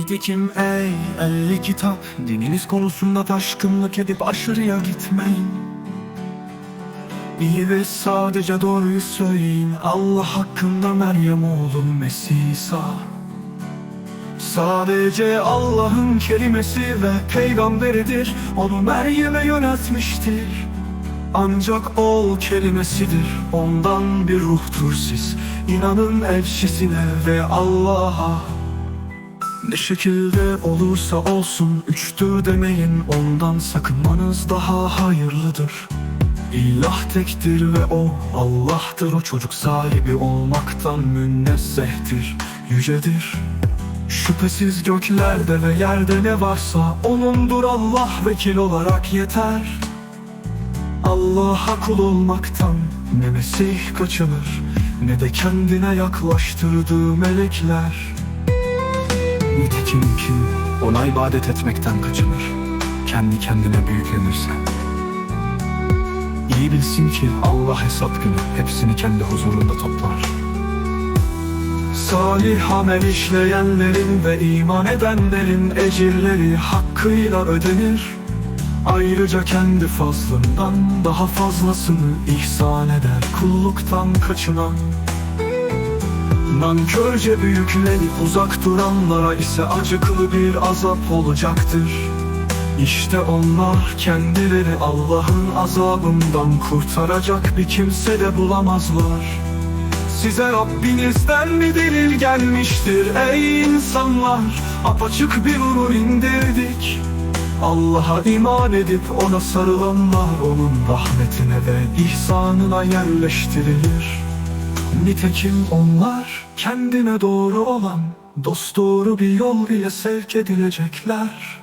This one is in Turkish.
Nitekim ey ehli kitap. Dininiz konusunda taşkınlık edip aşırıya gitmeyin. İyi ve sadece doğruyu söyleyin. Allah hakkında Meryem oğlu Mesih İsa Sadece Allah'ın kelimesi ve peygamberidir. Onu Meryem'e yöneltmiştir. Ancak ol kelimesidir. Ondan bir ruhtur siz. İnanın elçisine ve Allah'a ne şekilde olursa olsun üçtür demeyin ondan sakınmanız daha hayırlıdır. İlah tektir ve o Allah'tır o çocuk sahibi olmaktan münezzehtir, yücedir. Şüphesiz göklerde ve yerde ne varsa O'nundur Allah vekil olarak yeter. Allah'a kul olmaktan ne Mesih kaçınır ne de kendine yaklaştırdığı melekler. Nitekim kim ona ibadet etmekten kaçınır Kendi kendine büyüklenirse İyi bilsin ki Allah hesap günü hepsini kendi huzurunda toplar. Salih amel işleyenlerin ve iman edenlerin ecirleri hakkıyla ödenir. Ayrıca kendi fazlından daha fazlasını ihsan eder kulluktan kaçınan Nankörce büyüklenip uzak duranlara ise acıklı bir azap olacaktır. İşte onlar kendileri Allah'ın azabından kurtaracak bir kimse de bulamazlar. Size Rabbinizden bir delil gelmiştir ey insanlar Apaçık bir nur indirdik Allah'a iman edip ona sarılanlar Onun rahmetine ve ihsanına yerleştirilir Nitekim onlar kendine doğru olan Dosdoğru bir yol ile sevk edilecekler